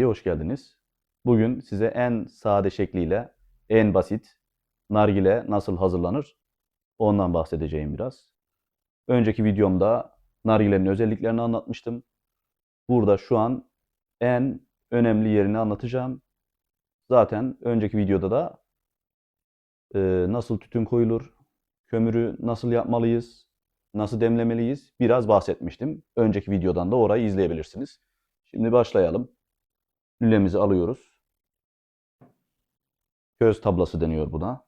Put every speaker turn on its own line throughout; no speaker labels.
hoş geldiniz. Bugün size en sade şekliyle, en basit nargile nasıl hazırlanır ondan bahsedeceğim biraz. Önceki videomda nargilenin özelliklerini anlatmıştım. Burada şu an en önemli yerini anlatacağım. Zaten önceki videoda da e, nasıl tütün koyulur, kömürü nasıl yapmalıyız, nasıl demlemeliyiz biraz bahsetmiştim. Önceki videodan da orayı izleyebilirsiniz. Şimdi başlayalım. Lülemizi alıyoruz. Köz tablası deniyor buna.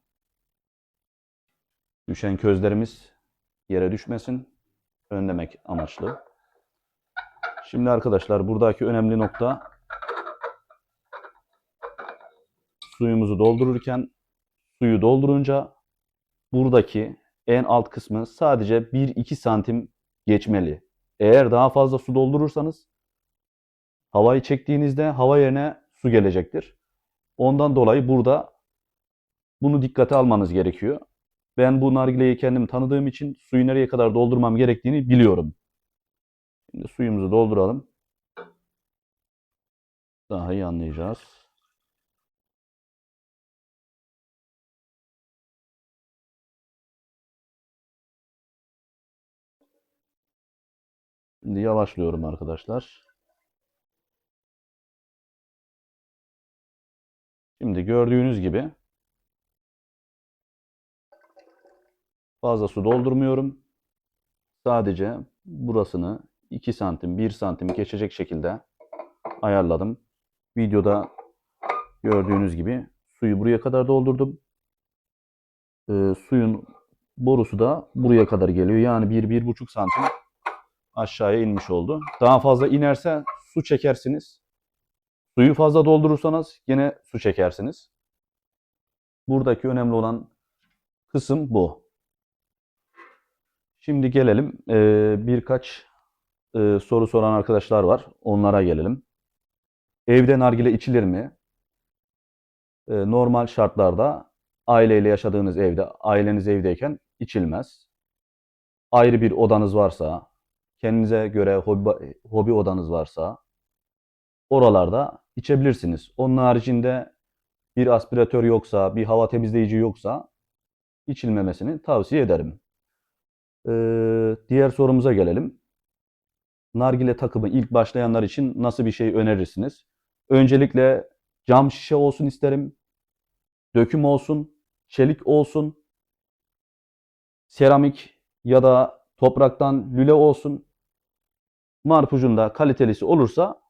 Düşen közlerimiz yere düşmesin. Önlemek amaçlı. Şimdi arkadaşlar buradaki önemli nokta suyumuzu doldururken suyu doldurunca buradaki en alt kısmı sadece 1-2 santim geçmeli. Eğer daha fazla su doldurursanız havayı çektiğinizde hava yerine su gelecektir. Ondan dolayı burada bunu dikkate almanız gerekiyor. Ben bu nargileyi kendim tanıdığım için suyu nereye kadar doldurmam gerektiğini biliyorum. Şimdi suyumuzu dolduralım. Daha iyi anlayacağız. Şimdi yavaşlıyorum arkadaşlar. Şimdi gördüğünüz gibi fazla su doldurmuyorum. Sadece burasını 2 santim 1 santim geçecek şekilde ayarladım. Videoda gördüğünüz gibi suyu buraya kadar doldurdum. Ee, suyun borusu da buraya kadar geliyor. Yani 1-1,5 santim aşağıya inmiş oldu. Daha fazla inerse su çekersiniz. Suyu fazla doldurursanız yine su çekersiniz. Buradaki önemli olan kısım bu. Şimdi gelelim e, birkaç e, soru soran arkadaşlar var. Onlara gelelim. Evde nargile içilir mi? E, normal şartlarda aileyle yaşadığınız evde, aileniz evdeyken içilmez. Ayrı bir odanız varsa, kendinize göre hobi, hobi odanız varsa oralarda içebilirsiniz. Onun haricinde bir aspiratör yoksa, bir hava temizleyici yoksa içilmemesini tavsiye ederim. Ee, diğer sorumuza gelelim. Nargile takımı ilk başlayanlar için nasıl bir şey önerirsiniz? Öncelikle cam şişe olsun isterim. Döküm olsun, çelik olsun, seramik ya da topraktan lüle olsun. Marpucun da kalitelisi olursa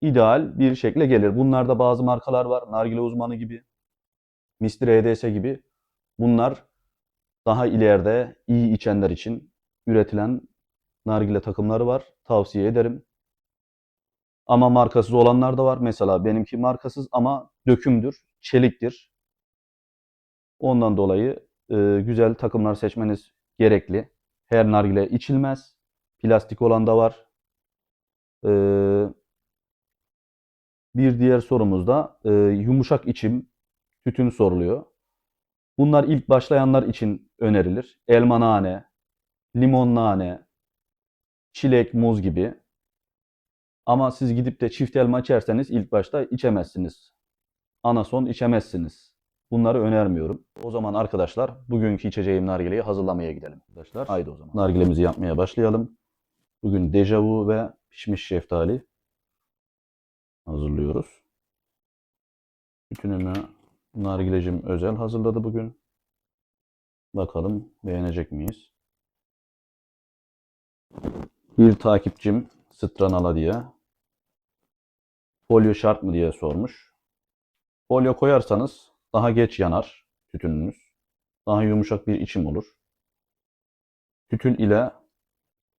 ideal bir şekle gelir. Bunlarda bazı markalar var. Nargile uzmanı gibi, Mr. EDS gibi. Bunlar daha ileride iyi içenler için üretilen nargile takımları var. Tavsiye ederim. Ama markasız olanlar da var. Mesela benimki markasız ama dökümdür, çeliktir. Ondan dolayı e, güzel takımlar seçmeniz gerekli. Her nargile içilmez. Plastik olan da var. Ee, bir diğer sorumuz da e, yumuşak içim tütün soruluyor. Bunlar ilk başlayanlar için önerilir. Elma nane, limon nane, çilek, muz gibi. Ama siz gidip de çift elma içerseniz ilk başta içemezsiniz. Anason içemezsiniz. Bunları önermiyorum. O zaman arkadaşlar bugünkü içeceğim nargileyi hazırlamaya gidelim. Arkadaşlar haydi o zaman. Nargilemizi yapmaya başlayalım. Bugün dejavu ve pişmiş şeftali hazırlıyoruz. Bütününü nargilecim özel hazırladı bugün. Bakalım beğenecek miyiz? Bir takipçim Stranala diye folyo şart mı diye sormuş. Folyo koyarsanız daha geç yanar tütününüz. Daha yumuşak bir içim olur. Tütün ile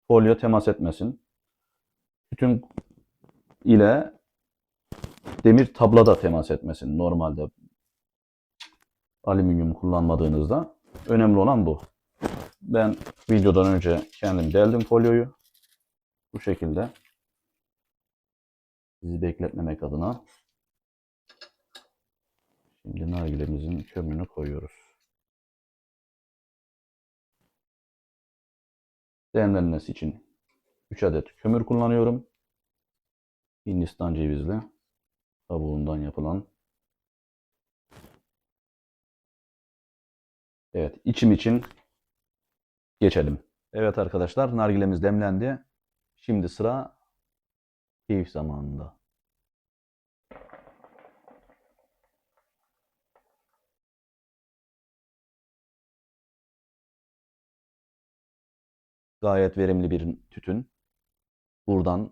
folyo temas etmesin. Tütün ile demir tabla da temas etmesin normalde alüminyum kullanmadığınızda. Önemli olan bu. Ben videodan önce kendim deldim folyoyu. Bu şekilde. Sizi bekletmemek adına. Şimdi nargilemizin kömürünü koyuyoruz. Demlenmesi için 3 adet kömür kullanıyorum. Hindistan cevizli. Kabuğundan yapılan. Evet, içim için geçelim. Evet arkadaşlar, nargilemiz demlendi. Şimdi sıra keyif zamanında. Gayet verimli bir tütün. Buradan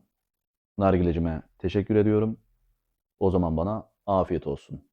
nargilecime teşekkür ediyorum. O zaman bana afiyet olsun.